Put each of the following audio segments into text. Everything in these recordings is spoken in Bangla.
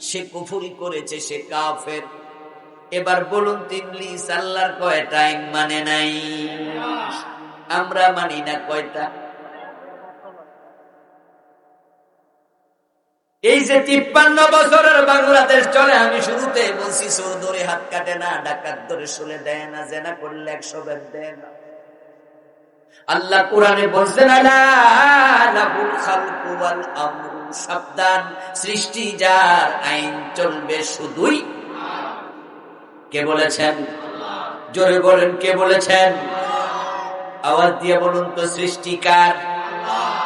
সে কুফুরি করেছে, সে কাফের। এবার বলুন তিবলিস আল্লাহর কয়টা আইন মানে নাই? আমরা মানি না কয়টা। এই যে তিপ্পান্ন বছরের বাংলাদেশ চলে, আমি শুরুতে বলছি সোর ধরে হাত কাটে না, ডাকাত ধরে শুলে দেয় না, জেনা করলে একশো বেদ দেয় না। আল্লাহ কোরআনে বলছেন সাবধান, সৃষ্টি যার আইন চলবে শুধুই। কে বলেছেন? জোরে বলেন, কে বলেছেন? আওয়াজ দিয়ে বলুন তো সৃষ্টিকার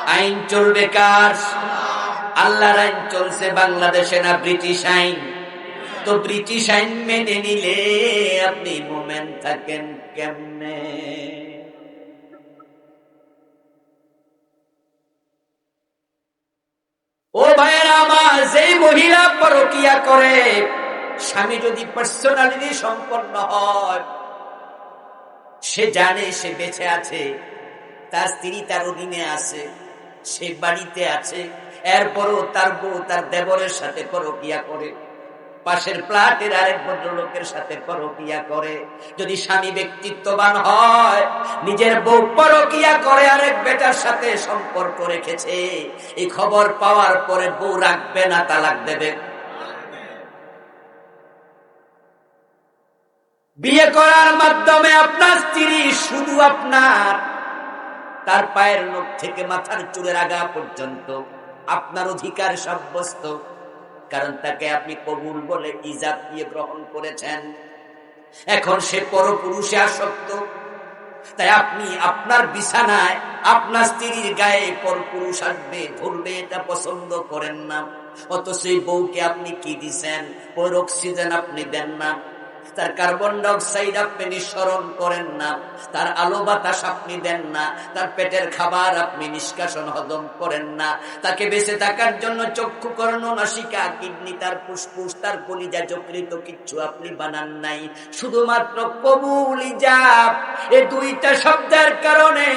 আইন চলবে কার? আল্লাহর আইন চলছে বাংলাদেশে না ব্রিটিশ আইন? তো ব্রিটিশ আইন মেনে নিলে আপনি মোমেন থাকেন কেমনে? ও ভাইয়ের আমার, যেই মহিলা পরকিয়া করে, স্বামী যদি পার্সোনালিটি সম্পন্ন হয়, সে জানে, সে বেঁচে আছে, তার স্ত্রী তার অধীনে আছে, সে বাড়িতে আছে, এরপরও তার বউ তার দেবরের সাথে পরকিয়া করে। পাশের প্লাটের আরেক ভদ্রলোকের সাথে পরকিয়া করে। যদি স্বামী ব্যক্তিত্ববান হয়, নিজের বউ পরকিয়া করে আরেক বেটার সাথে সম্পর্ক রেখেছে, এই খবর পাওয়ার পরে বউ রাখবে না, তালাক দেবে। বিয়ে করার মাধ্যমে আপনার স্ত্রী শুধু আপনার, তার পায়ের নখ থেকে মাথার চুলের আগা পর্যন্ত, আপনার অধিকার সাব্যস্ত। কারণ তাকে আপনি কবুল বলে ইজাত দিয়ে গ্রহণ করেছেন। এখন সে পরপুরুষে আসক্ত। তাই আপনি আপনার বিছানায় আপনার স্ত্রীর গায়ে পরপুরুষ আসবে ধরবে এটা পছন্দ করেন না। অত সেই বউকে আপনি কি দিছেন? ওর অক্সিজেন আপনি দেন না। তার কার্বন ডাইঅক্সাইড আপনি নিঃসরণ করেন না, তার আলো বাতাস আপনি দেন না, তার পেটের খাবার আপনি নিষ্কাশন হজম করেন না। তাকে বেঁচে থাকার জন্য চক্ষু কর্ণ নাসিকা, কিডনি, তার ফুসফুস, তার কলিজা যকৃত কিচ্ছু আপনি বানান নাই। শুধুমাত্র কবুল ইজাব, এ দুইটা শব্দের কারণে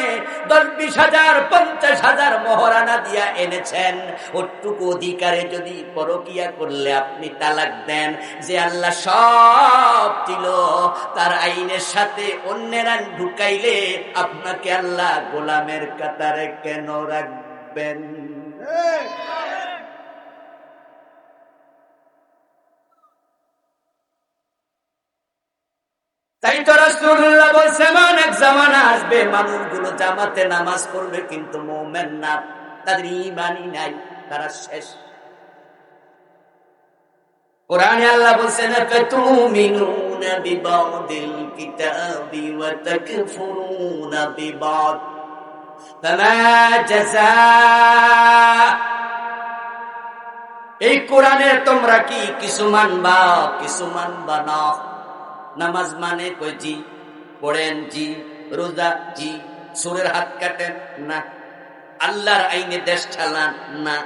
দশ বিশ হাজার, পঞ্চাশ হাজার মহরানা দিয়া এনেছেন। ওটুকু অধিকারে যদি পরকিয়া করলে আপনি তালাক দেন, যে আল্লাহ সব সব দিল। তার আইনের সাথে অন্যের আইন ঢুকাইলে আপনাকে আল্লাহ গোলামের কাতারে কেন রাখবেন? তাই তো বলছে অনেক জামানা আসবে, মানুষগুলো জামাতে নামাজ পড়বে, কিন্তু মোমেন না। তাদের ইমানই নাই, তারা শেষ। এই কোরআনে তোমরা কি কিছু মানবা কিছু মানবা না? নামাজ মানে কই জি? পড়েন জি? রোজা জি? সুরের হাত কাটেন না? আল্লাহর আইনে দেশ চালান না?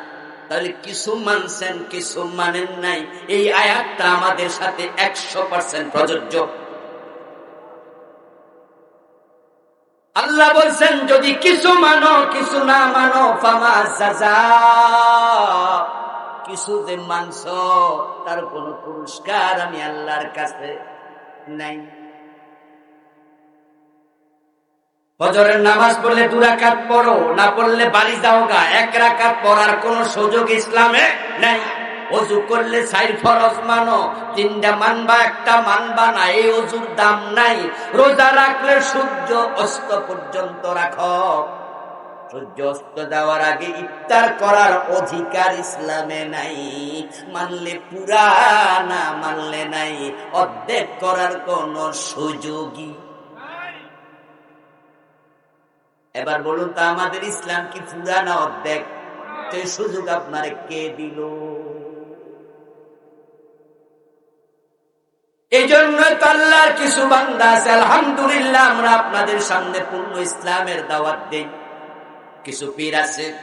তাহলে কিছু মানছেন, কিছু মানেন নাই। এই আয়াতটা আমাদের সাথে একশো পার্সেন্ট প্রযোজ্য। আল্লাহ বলছেন, যদি কিছু মানো, কিছু না মানো কিছু যে মানছ, তার কোন পুরস্কার আমি আল্লাহর কাছে নাই। ফজরের নামাজ পড়লে দু রাকাত পড়ো, না পড়লে বাড়ি যাও গা। এক রাকাত পড়ার কোন সুযোগ ইসলামে নাই। অজু করলে সাইর ফরজ মানো, তিনটা মানবা, একটা মানবা না, এই অজুর দাম নাই। রোজা রাখলে সূর্য অস্ত পর্যন্ত রাখো। সূর্য অস্ত দেওয়ার আগে ইফতার করার অধিকার ইসলামে নাই। মানলে পুরা না মানলে নাই। অর্ধেক করার কোন সুযোগই এবার বলুন তো, আমাদের ইসলাম কি পুরানা অর্ধেক? সুযোগ আপনার কে দিল? এই জন্য আল্লাহর কিছু বান্দা আছে, আলহামদুলিল্লাহ আমরা আপনাদের সামনে পূর্ণ ইসলামের দাওয়াত দেই। কিছু পীর আছে,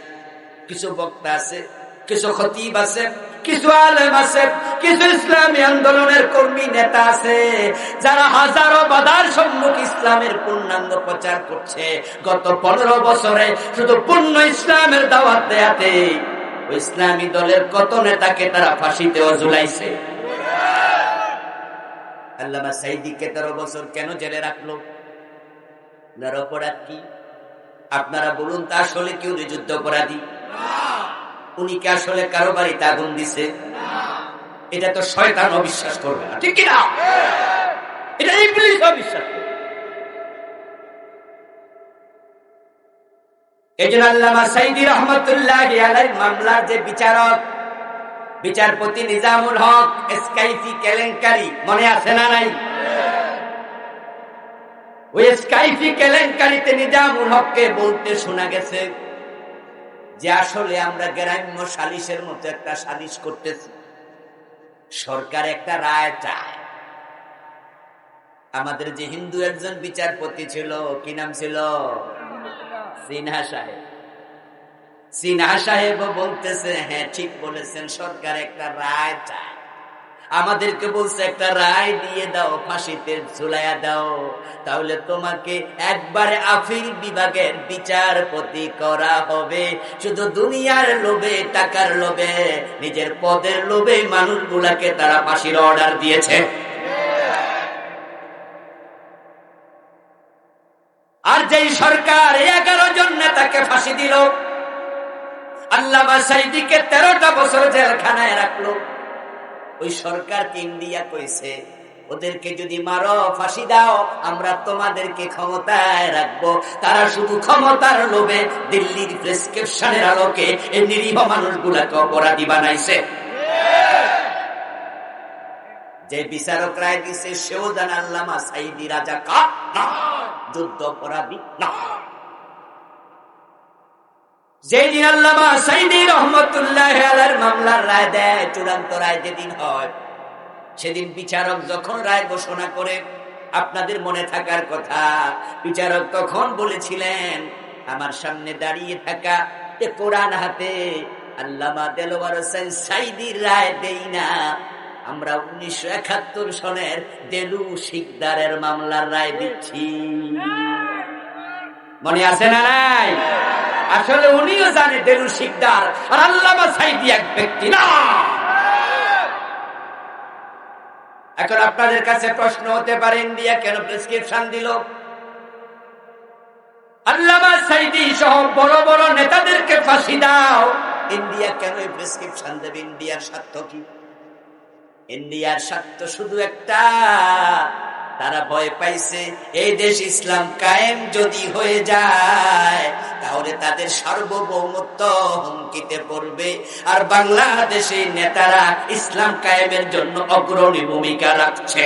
কিছু বক্তা আছে, কিছু খতিব আছে কিছু আলেম আছে, কিছু ইসলামী আন্দোলনের কর্মী নেতা আছে, যারা হাজারো বাধার সম্মুখ ইসলামের পূর্ণাঙ্গ প্রচার করছে। গত পনেরো বছরে শুধু পূর্ণ ইসলামের দাওয়াত দেয়াতে ইসলামী দলের কত নেতাকে তারা ফাঁসিতেও ঝুলাইছে আল্লামা সাইদিকে তেরো বছর কেন জেলে রাখল? ওনার অপরাধ কি? আপনারা বলুন, তা আসলে কেউ যুদ্ধ অপরাধী উনি কি আসলে কারও বাড়িতে আগুন দিছে? এটা তো শয়তান অবিশ্বাস করবে না। ঠিক কিনা? এটা ইবলিস অবিশ্বাস নিজামুল হক কেলেঙ্কারি, মনে আছে না নাই? বলতে শোনা গেছে যে আসলে আমরা গ্রাম্য সালিশের মতো একটা সালিশ করতেছি। সরকার একটা রায় চায়। আমাদের যে হিন্দু একজন বিচারপতি ছিল, কি নাম ছিল? সিনহা সাহেব। সিনহা সাহেব বলতেছে হ্যাঁ ঠিক বলেছেন, সরকার একটা রায় চায়। আমাদেরকে বলছে, একটা রায় দিয়ে দাও, ফাঁসিতে ঝুলাইয়া দাও। তাহলে তোমাকে একবারে আফিল বিভাগের বিচারপতি করা হবে। শুধু দুনিয়ার লোভে, টাকার লোভে, নিজের পদের লোভে মানুষগুলাকে তারা ফাঁসির অর্ডার দিয়েছে। আর যেই সরকার এগারো জন নেতাকে ফাঁসি দিল, আল্লামা সাইদিকে তেরোটা বছর জেলখানায় রাখল। ওই সরকারকে ইন্ডিয়া কইছে? ওদেরকে যদি মারো, ফাঁসি দাও, আমরা তোমাদেরকে ক্ষমতায় রাখব। তারা শুধু ক্ষমতার লোভে দিল্লির প্রেসক্রিপশনের আলোকে এই নিরীহ মানুষগুলাকে অপরাধী বানাইছে। যে বিচারক রায় দিছে, সেও জান আল্লামা সাইদি রাজা কা? যুদ্ধ অপরাধী না। যেদিন আল্লামা সাইদি রহমতুল্লাহ আলার মামলার রায় দেয়, চূড়ান্ত রায় যেদিন হয়, সেদিন বিচারক যখন রায় ঘোষণা করে, আপনাদের মনে থাকার কথা, বিচারক তখন বলেছিলেন, আমার সামনে দাঁড়িয়ে থাকা, এ কোরআন হাতে আল্লামা দেলোয়ার হোসেন সাইদির রায় দেই না। আমরা উনিশশো একাত্তর সনের দেলু শিকদারের মামলার রায় দিচ্ছি। মনে আছে না নাই? আসলে উনিও জানে দেলু শিকদার। আর আল্লামা সাইদি এক ব্যক্তি। না! এখন আপনাদের কাছে প্রশ্ন হতে পারে, ইন্ডিয়া কেন প্রেসক্রিপশন দিল? আল্লামা সাইদি সহ বড় বড় নেতাদেরকে ফাঁসি দাও। ইন্ডিয়া কেন প্রেসক্রিপশন দেবে? ইন্ডিয়ার স্বার্থ কি? ইন্ডিয়ার স্বার্থ শুধু একটা। তারা ভয় পাইছে, এই দেশ ইসলাম কায়েম যদি হয়ে যায়, তাহলে তাদের সার্বভৌমত্ব হুমকিতে পড়বে। আর বাংলাদেশের নেতারা ইসলাম কায়েমের জন্য অগ্রণী ভূমিকা রাখছে।